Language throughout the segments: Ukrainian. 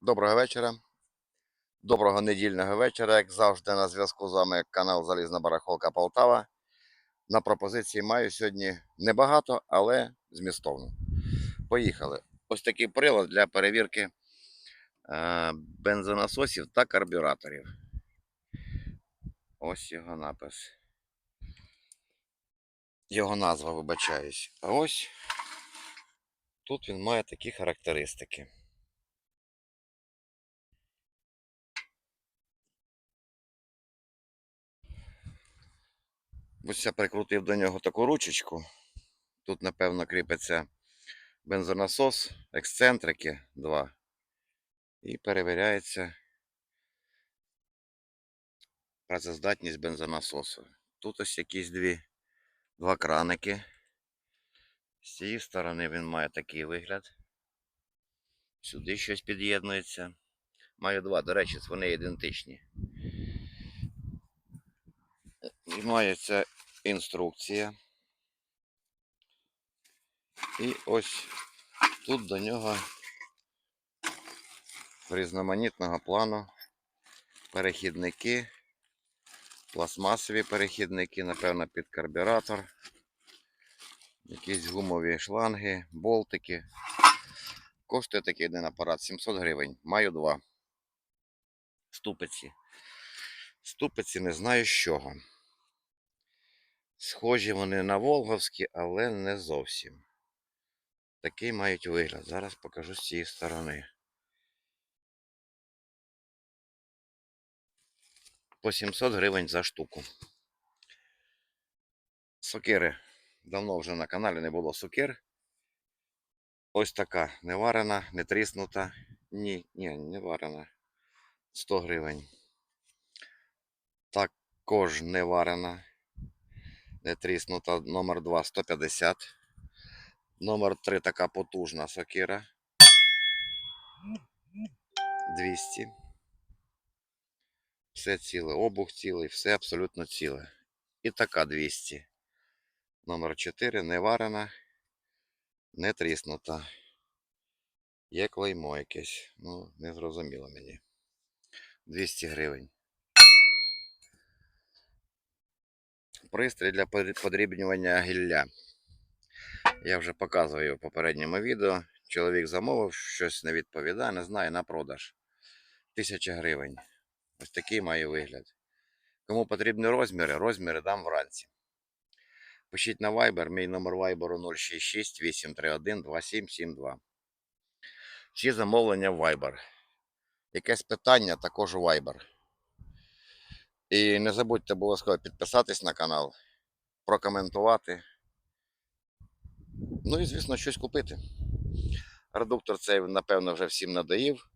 Доброго вечора. Доброго недільного вечора. Як завжди, на зв'язку з вами канал Залізна Барахолка Полтава. На пропозиції маю сьогодні небагато, але змістовно. Поїхали. Ось такий прилад для перевірки е, бензонасосів та карбюраторів. Ось його напис. Його назва, вибачаюсь. А ось тут він має такі характеристики. Ось я прикрутив до нього таку ручечку. Тут, напевно, кріпиться бензонасос, ексцентрики 2. І перевіряється працездатність бензонасосу. Тут ось якісь дві, два краники. З цієї сторони він має такий вигляд. Сюди щось під'єднується. Маю два, до речі, вони ідентичні. І мається інструкція. І ось тут до нього різноманітного плану перехідники, пластмасові перехідники, напевно, під карбюратор, якісь гумові шланги, болтики. Коштує такий один апарат 700 гривень. Маю два. Ступиці. Ступиці не знаю з чого. Схожі вони на Волговські, але не зовсім. Такий мають вигляд. Зараз покажу з цієї сторони. По 700 гривень за штуку. Сокири. Давно вже на каналі не було сокир. Ось така. Не варена, не тріснута. Ні, ні, не варена. 100 гривень. Також не варена. Не тріснута. Номер 2 150. Номер 3 така потужна сокира. 200. Все ціле, обух цілий, все абсолютно ціле. І така 200. Номер 4 не варена, не тріснута. Є клеймо якесь. Ну, не зрозуміло мені. 200 гривень. Пристрій для подрібнювання гілля. Я вже показував в попередньому відео. Чоловік замовив, щось не відповідає, не знаю, на продаж. 1000 гривень. Ось такий має вигляд. Кому потрібні розміри, розміри дам вранці. Пишіть на Viber, мій номер Viber 066 831 2772. Всі замовлення в Viber. Якесь питання також у Viber. І не забудьте обов'язково підписатись на канал, прокоментувати. Ну і, звісно, щось купити. Редуктор цей, напевно, вже всім надоїв.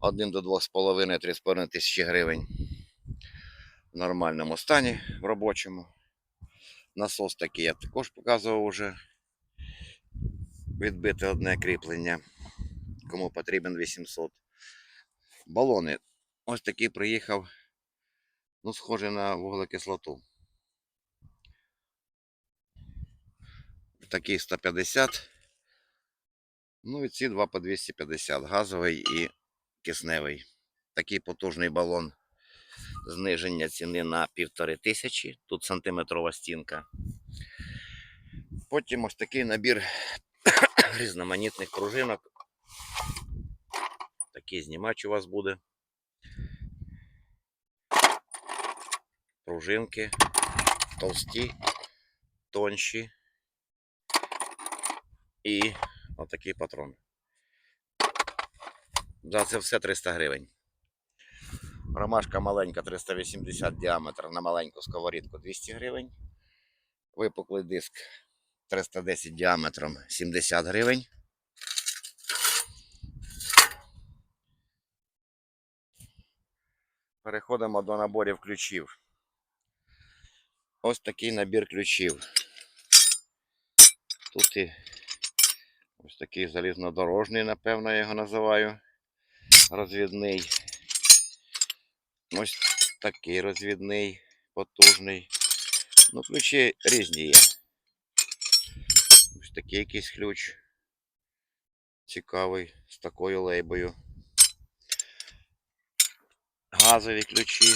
1 до 2,5 3,5 тисячі гривень. В нормальному стані, в робочому. Насос такий я також показував уже. Відбити одне кріплення. Кому потрібен 800. Балони. Ось такий приїхав. Ну, схожий на вуглекислоту. Такий 150. Ну і ці два по 250. Газовий і кисневий. Такий потужний балон. Зниження ціни на півтори тисячі. Тут сантиметрова стінка. Потім ось такий набір різноманітних пружинок. Такий знімач у вас буде. Пружинки товсті, тонші і отакий патрон. За це все 300 гривень. Ромашка маленька 380 діаметр на маленьку сковорідку 200 гривень. Випуклий диск 310 діаметром 70 гривень. Переходимо до наборів ключів. Ось такий набір ключів. Тут і ось такий залізнодорожний, напевно, я його називаю. Розвідний. Ось такий розвідний, потужний. Ну, ключі різні є. Ось такий якийсь ключ. Цікавий, з такою лейбою. газові ключі.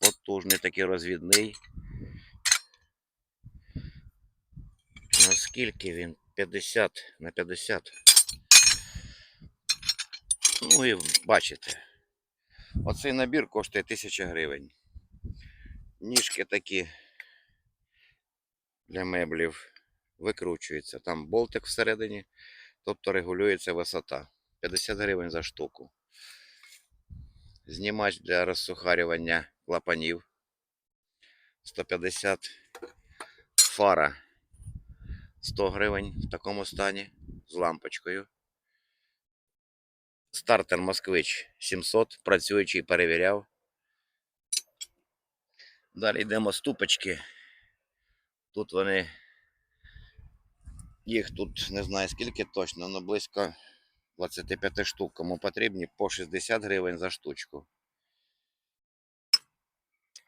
Потужний такий розвідний. Наскільки він? 50 на 50. Ну і бачите. Оцей набір коштує 1000 гривень. Ніжки такі для меблів викручуються. Там болтик всередині, тобто регулюється висота. 50 гривень за штуку. Знімач для розсухарювання клапанів 150 фара 100 гривень в такому стані з лампочкою. Стартер Москвич 700, працюючий перевіряв. Далі йдемо ступочки. Тут вони. Їх тут не знаю скільки точно, але близько 25 штук. Кому потрібні по 60 гривень за штучку.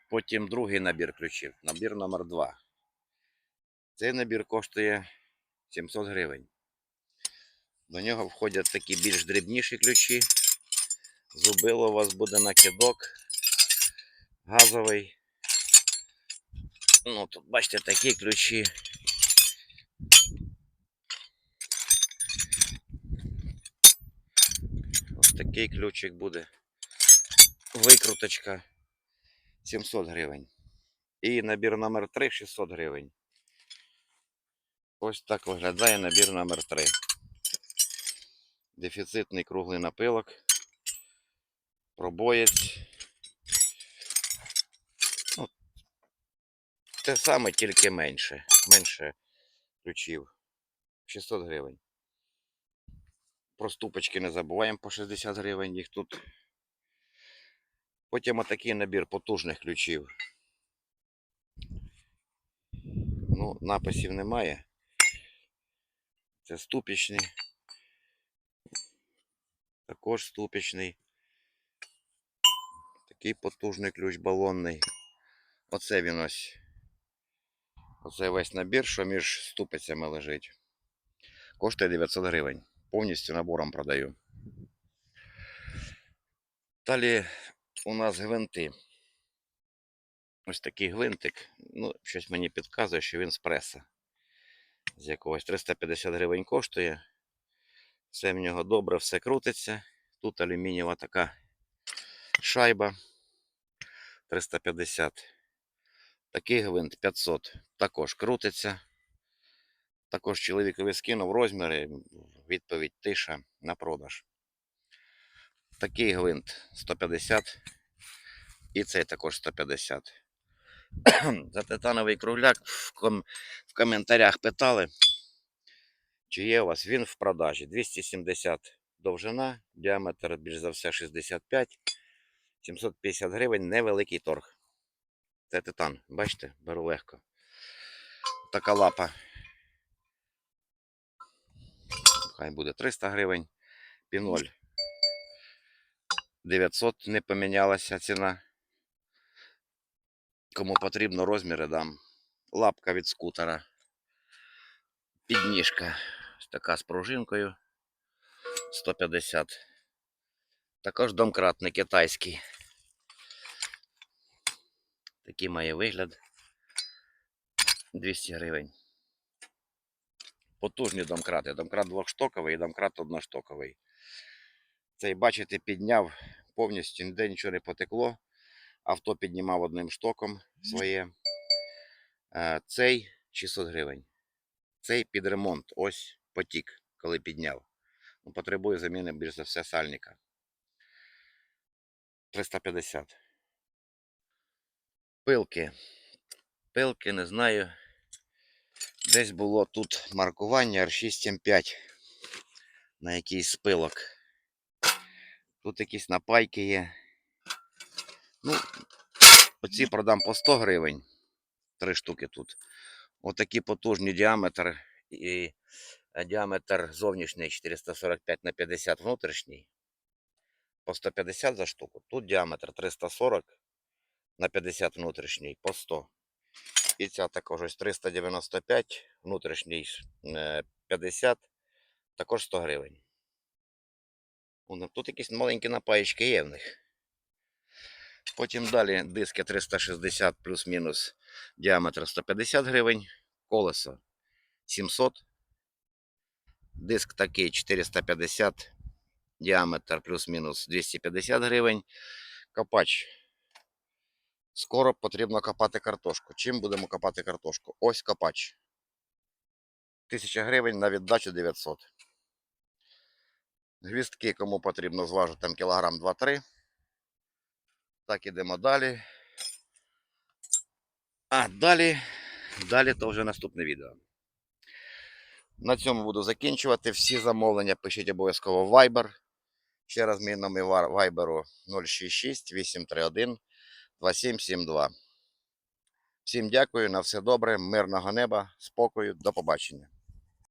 Потім другий набір ключів. Набір номер 2. Цей набір коштує 700 гривень. До нього входять такі більш дрібніші ключі. Зубило у вас буде накидок. Газовий. Ну, тут бачите такі ключі. Ось такий ключик буде. Викруточка 700 гривень. І набір номер 3 600 гривень. Ось так виглядає набір номер 3 дефіцитний круглий напилок, пробоєць. Ну, те саме, тільки менше. Менше ключів. 600 гривень. Про ступочки не забуваємо по 60 гривень їх тут. Потім отакий набір потужних ключів. Ну, написів немає. Це ступічні. Також ступічний. Такий потужний ключ балонний. Оце він ось. Оце весь набір, що між ступицями лежить. Коштує 900 гривень. Повністю набором продаю. Далі у нас гвинти. Ось такий гвинтик. Ну, щось мені підказує, що він з преса. З якогось 350 гривень коштує. Все в нього добре, все крутиться. Тут алюмінієва така шайба 350. Такий гвинт 500. Також крутиться. Також чоловікові скинув розміри. Відповідь тиша на продаж. Такий гвинт 150. І цей також 150. За титановий кругляк в, ком... в коментарях питали. Чи є у вас він в продажі? 270 довжина, діаметр більш за все 65, 750 гривень, невеликий торг. Це титан, бачите, беру легко. Така лапа. Хай буде 300 гривень. Піноль 900 не помінялася ціна. Кому потрібно розміри дам. Лапка від скутера. Підніжка. Така з пружинкою. 150. Також домкрат не китайський. Такий має вигляд. 200 гривень. Потужні домкрати. Домкрат двохштоковий і домкрат одноштоковий. Цей, бачите, підняв повністю, ніде нічого не потекло. Авто піднімав одним штоком своє. Е, Цей 600 гривень. Цей під ремонт. Ось потік, коли підняв. Ну, Потребує заміни більш за все сальника. 350. Пилки. Пилки, не знаю. Десь було тут маркування R6M5 на якийсь пилок. Тут якісь напайки є. Ну, оці продам по 100 гривень. Три штуки тут. Отакий потужний діаметр і е, діаметр зовнішній 445 на 50 внутрішній. По 150 за штуку. Тут діаметр 340 на 50 внутрішній по 100. І ця також ось 395, внутрішній е, 50, також 100 гривень. Тут якісь маленькі напаєчки є в них. Потім далі диски 360 плюс-мінус діаметр 150 гривень, колесо 700. Диск такий 450, діаметр плюс-мінус 250 гривень. Копач. Скоро потрібно копати картошку. Чим будемо копати картошку? Ось копач. 1000 гривень на віддачу 900. Гвіздки, кому потрібно, зважу там кілограм 2-3. Так, ідемо далі. А далі, далі то вже наступне відео. На цьому буду закінчувати. Всі замовлення пишіть обов'язково в Viber. Ще раз мій номер Viber 066 831 2772. Всім дякую, на все добре, мирного неба, спокою, до побачення.